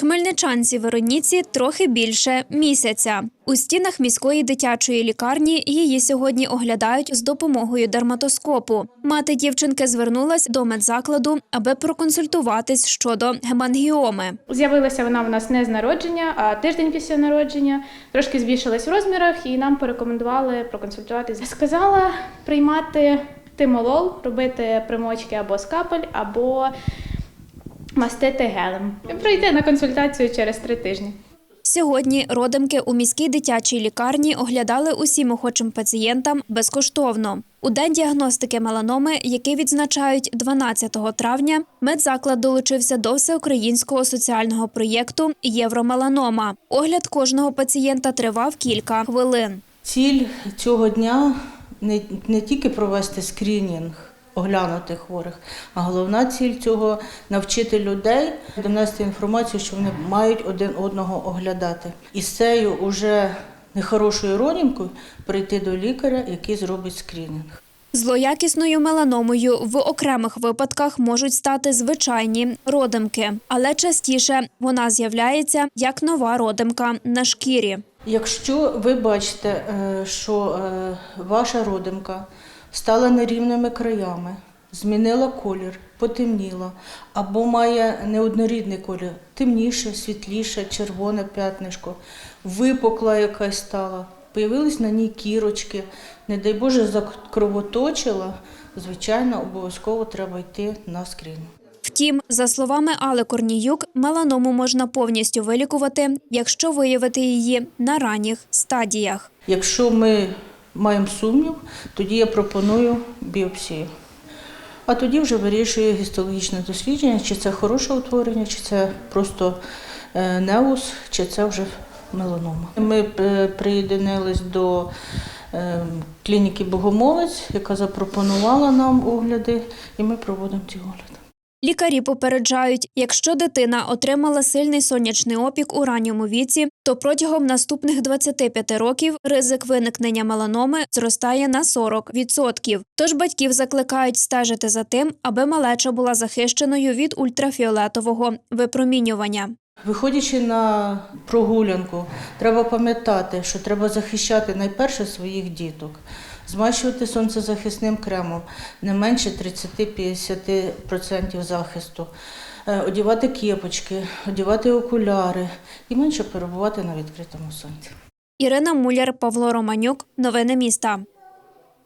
Хмельничанці Вероніці трохи більше місяця. У стінах міської дитячої лікарні її сьогодні оглядають з допомогою дерматоскопу. Мати дівчинки звернулась до медзакладу, аби проконсультуватись щодо гемангіоми. З'явилася вона в нас не з народження, а тиждень після народження. Трошки збільшилась в розмірах і нам порекомендували проконсультуватися. Сказала приймати тимолол, робити примочки або скапель, або мастити гелем. Прийти на консультацію через три тижні. Сьогодні родимки у міській дитячій лікарні оглядали усім охочим пацієнтам безкоштовно. У день діагностики меланоми, який відзначають 12 травня, медзаклад долучився до всеукраїнського соціального проєкту Євромеланома. Огляд кожного пацієнта тривав кілька хвилин. Ціль цього дня не, не тільки провести скринінг, оглянути хворих, а головна ціль цього навчити людей донести інформацію, що вони мають один одного оглядати. І з цією уже нехорошою родинкою прийти до лікаря, який зробить скринінг. Злоякісною меланомою в окремих випадках можуть стати звичайні родимки, але частіше вона з'являється як нова родимка на шкірі. Якщо ви бачите, е, що е, ваша родимка стала нерівними краями, змінила колір, потемніла, або має неоднорідний колір, темніше, світліше, червоне п'ятнишко, випукла якась стала, появились на ній кірочки, не дай Боже, закровоточила, звичайно, обов'язково треба йти на скринінг. Втім, за словами Али Корніюк, меланому можна повністю вилікувати, якщо виявити її на ранніх стадіях. Якщо ми маємо сумнів, тоді я пропоную біопсію. А тоді вже вирішує гістологічне дослідження, чи це хороше утворення, чи це просто е, неус, чи це вже меланома. Ми е, приєднались до е, клініки Богомолець, яка запропонувала нам огляди, і ми проводимо ці огляди. Лікарі попереджають, якщо дитина отримала сильний сонячний опік у ранньому віці, то протягом наступних 25 років ризик виникнення меланоми зростає на 40%. Тож батьків закликають стежити за тим, аби малеча була захищеною від ультрафіолетового випромінювання. Виходячи на прогулянку, треба пам'ятати, що треба захищати найперше своїх діток, змащувати сонцезахисним кремом не менше 30-50% захисту, одівати одягати кепочки, одягати окуляри і менше перебувати на відкритому сонці. Ірина Муляр, Павло Романюк. Новини міста.